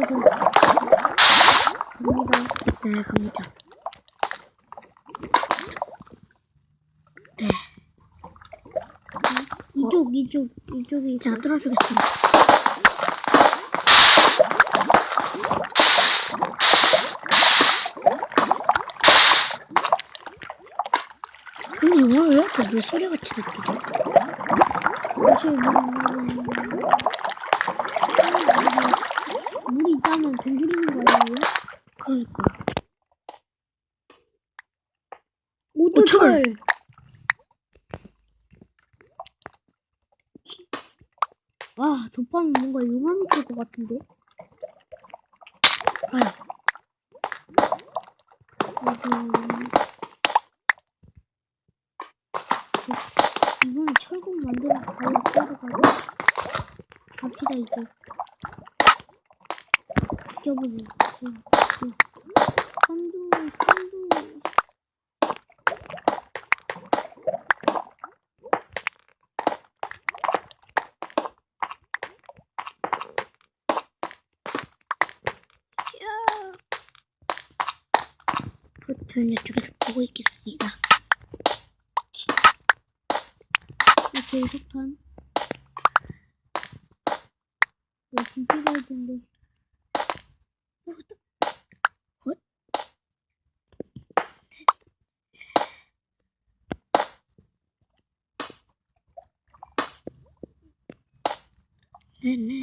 저. 갑니다. 네, 갑니다. 네, 이쪽, 이쪽, 이쪽이. 제가 뚫어주겠습니다. 근데 이거 왜 이렇게 물소리 같이 느끼죠? 그치, 물, 물이 있다면 동굴이는 거 아니에요? 그러니까. 오토철! 와, 도파는 뭔가 용암 있을 것 같은데? 아. 저, 이번에 철곡 만들어서 바로 가자. 갑시다, 이제. 지켜보세요. 저, 저. 선두, 선두. 저는 이쪽에서 보고 있겠습니다. 이렇게 석탄. 이거 진짜 갈 텐데. 헛. 네네.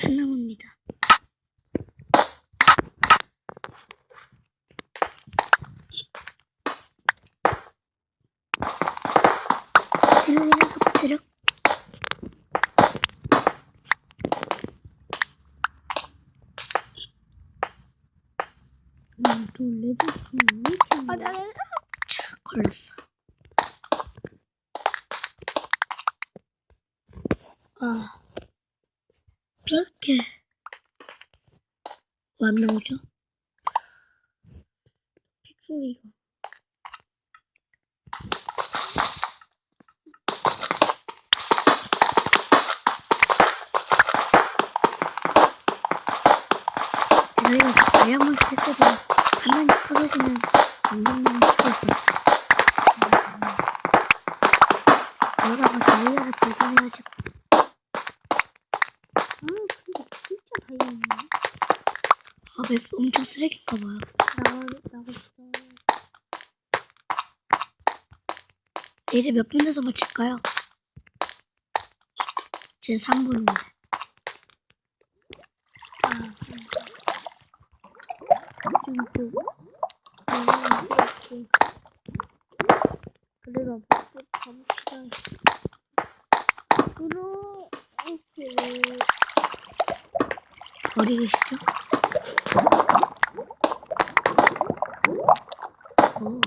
큰 나무입니다. 드력. 음, 또왜 이렇게 많아? 자, 걸렸어. 아, 핑크. 왜안 나오죠? 픽소리가. 저희가 다이아몬드 캐릭터도 화면이 부서지면 안 된다는 책이 있었죠. 그러다가 다이아를 발견해가지고 아, 근데 진짜 다이아몬드. 아, 맵 엄청 쓰레기인가봐요. 나가, 나갑시다. 이제 몇 분에서 마칠까요? 제 3분입니다. 아, 진짜. 좀 또, 영향이 있었고. 그래도 밖에 가봅시다. 그러, 이렇게. 어디 계시죠? 오,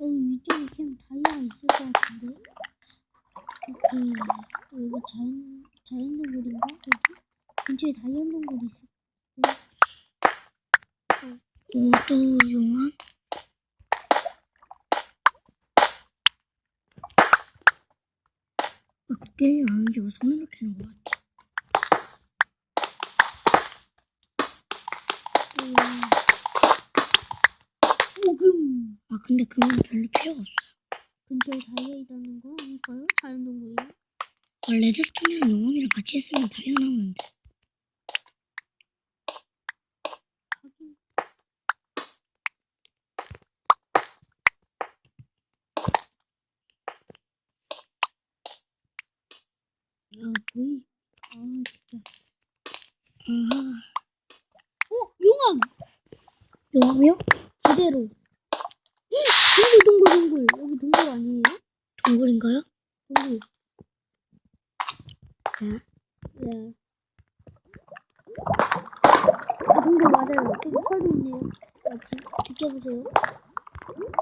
여기 위쪽에 그냥 다이아 있을 것 같은데? 오케이. 여기 자연, 자연 동굴인가? 여기? 근처에 다이아 동굴 있을 오, 또 용암? 왜 곡괭이 안 움직이고 손으로 캐는 것? 음. 오금! 아, 근데 그건 별로 필요가 없어요. 근처에 다이아 있다는 거 아닐까요? 자연 동굴이요? 아, 레드스톤이랑 용암이랑 같이 다이아 나오는데. 하긴. 아, 보이. 아, 진짜. 아, 어, 용암! 용암이요? 제대로. 헉! 동굴, 동굴, 동굴. 여기 동굴 아니에요? 동굴인가요? 동굴. 네. 네. 아, 동굴 맞아요. 철도 있네요. 맞지? 비켜보세요.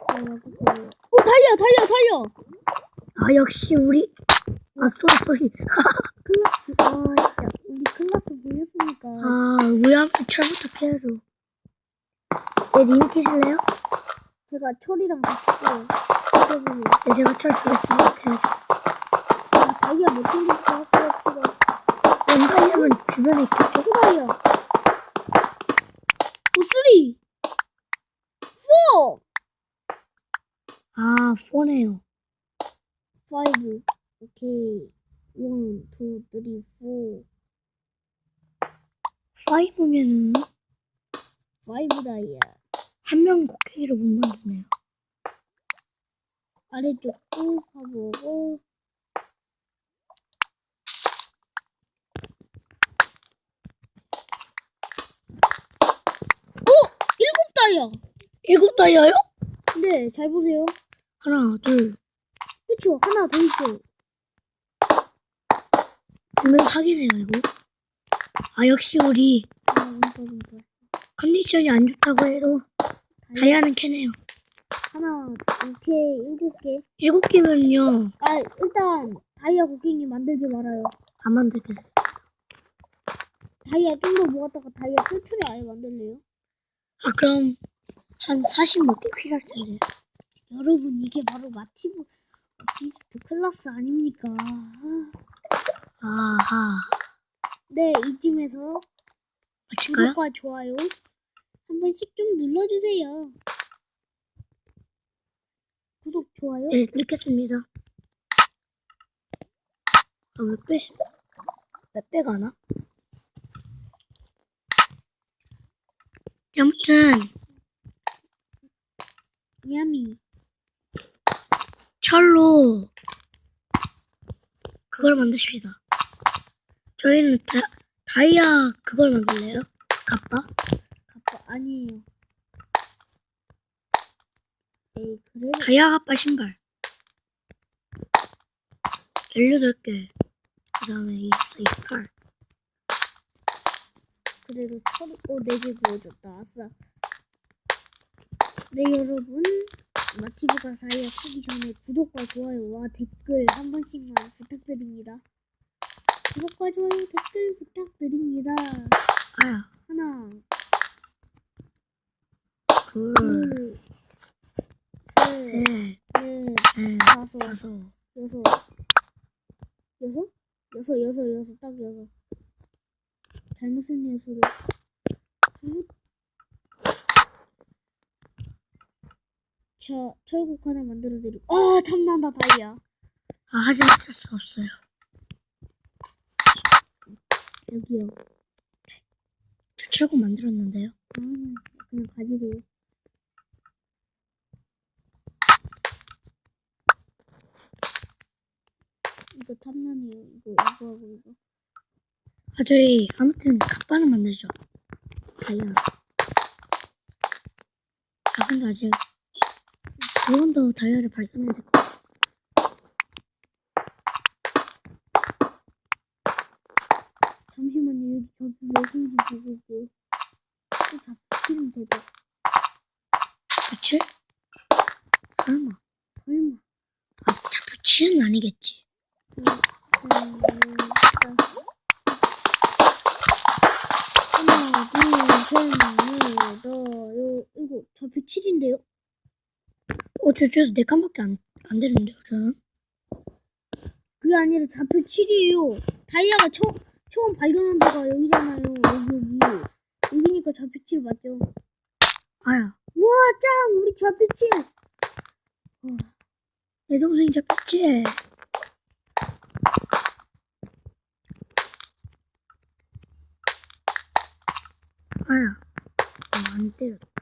자, 여기 어, 달려, 달려, 달려! 아 역시 우리 아 쏘리 쏘리 클라스, 아, 진짜. 우리 클라스 보였으니까. 아 우리 아무튼 철부터 캐야죠 네 님이 캐실래요? 제가 철이랑 비켜보세요. 네 제가 철 주겠습니다 캐야죠 아, 다이아 못. 왼발이면 주변에 있겠죠? 후다이아. 오, 쓰리! 포! 아 포네요 파이브. 오케이. 원, 투, 쓰리, 포. 파이브면은 파이브 다이아. 한 명 곡괭이를 못 만드네요 아래쪽 꾹 가보고. 오! 일곱 다이아! 일곱 다이아요? 네, 잘 보세요. 하나 둘 그쵸? 하나 더 있죠? 분명 사기네요 이거 아 역시 우리 아, 운빨, 운빨. 컨디션이 안 좋다고 해도 다이아는 캐네요 하나, 오케이, 일곱 개. 일곱 개면요 아, 일단, 다이아 곡괭이 만들지 말아요. 안 만들겠어 다이아 좀 더 모았다가 다이아 풀트를 아예 만들래요? 아 그럼 한40몇개 필요할 텐데 여러분, 이게 바로 마티브 비스트 클래스 아닙니까? 아하 네, 이쯤에서 마칠까요? 구독과 좋아요 한 번씩 좀 눌러주세요. 구독, 좋아요? 네 읽겠습니다 아왜 빼시 왜 빼가 안 아무튼 야미. 철로 그걸 만드십시다. 저희는 다, 다이아 그걸 만들래요? 갑바? 갑바 아니에요. 에이, 그래도, 다이아 갑바 신발. 18개. 그 다음에 24, 28. 그래도 철이, 어, 4개 구워줬다. 아싸. 네, 여러분. 마티브가 크기 전에 구독과 좋아요와 댓글 한 번씩만 부탁드립니다. 구독과 좋아요, 댓글 부탁드립니다. 아야, 하나, 둘, 둘, 셋, 셋, 넷, 넷, 다섯, 다섯. 여섯, 여섯? 여섯, 여섯, 여섯, 딱 여섯. 잘못 썼네요, 수를. 굿. 자, 철국 하나 만들어드리고. 아, 탐난다, 다이아. 아, 하지만 쓸 수가 없어요. 여기요. 저 철곡 만들었는데요. 아, 그냥 가지세요. 이거 탐나네요. 이거, 이거 하고 이거. 아, 저희, 아무튼, 갑바는 만들죠. 다이아. 아, 근데 아직, 두번더 다이아를 발견해야 될 것 같아요. 잠시만요. 여기 접히 몇인지 보고 97인데요? 어, 저, 저에서 4칸밖에 안, 안 되는데요, 저는? 그게 아니라 좌표 7이에요. 다이아가 처, 처음 발견한 데가 여기잖아요. 여기, 여기. 여기니까 좌표 7 맞죠? 아야. 와, 짱! 우리 좌표 7! 어, 내 동생 좌표 7. 아야. 어, 안 때렸다.